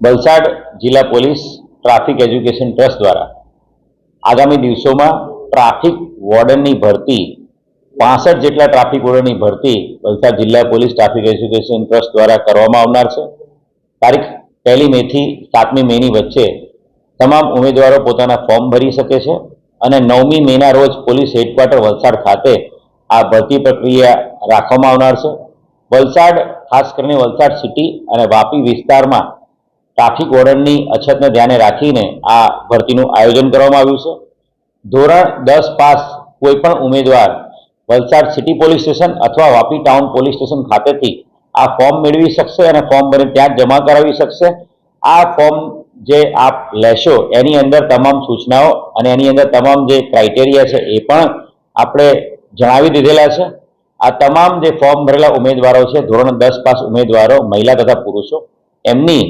વલસાડ જિલ્લા police traffic education trust દ્વારા આગામી દિવસોમાં ટ્રાફિક વોર્ડનની ભરતી, પાસઠ જેટલા ટ્રાફિક વોર્ડનની ભરતી વલસાડ જિલ્લા પોલીસ ટ્રાફિક એજ્યુકેશન ટ્રસ્ટ દ્વારા કરવામાં આવનાર છે. તારીખ પહેલી મેથી સાતમી મેની વચ્ચે તમામ ઉમેદવારો પોતાના ફોર્મ ભરી શકે છે અને નવમી મેના રોજ પોલીસ હેડક્વાર્ટર વલસાડ ખાતે આ ભરતી પ્રક્રિયા રાખવામાં આવનાર છે. વલસાડ, ખાસ કરીને વલસાડ સિટી અને વાપી વિસ્તારમાં ટ્રાફિક વોર્ડનની અછતને ધ્યાને રાખીને આ ભરતીનું આયોજન કરવામાં આવ્યું છે. ધોરણ દસ પાસ કોઈપણ ઉમેદવાર વલસાડ સિટી પોલીસ સ્ટેશન અથવા વાપી ટાઉન પોલીસ સ્ટેશન ખાતેથી આ ફોર્મ મેળવી શકશે અને ફોર્મ ભરીને ત્યાં જમા કરાવી શકશે. આ ફોર્મ જે આપ લેશો એની અંદર તમામ સૂચનાઓ અને એની અંદર તમામ જે ક્રાઇટેરિયા છે એ પણ આપણે જણાવી દીધેલા છે. આ તમામ જે ફોર્મ ભરેલા ઉમેદવારો છે, ધોરણ દસ પાસ ઉમેદવારો, મહિલા તથા પુરુષો, એમની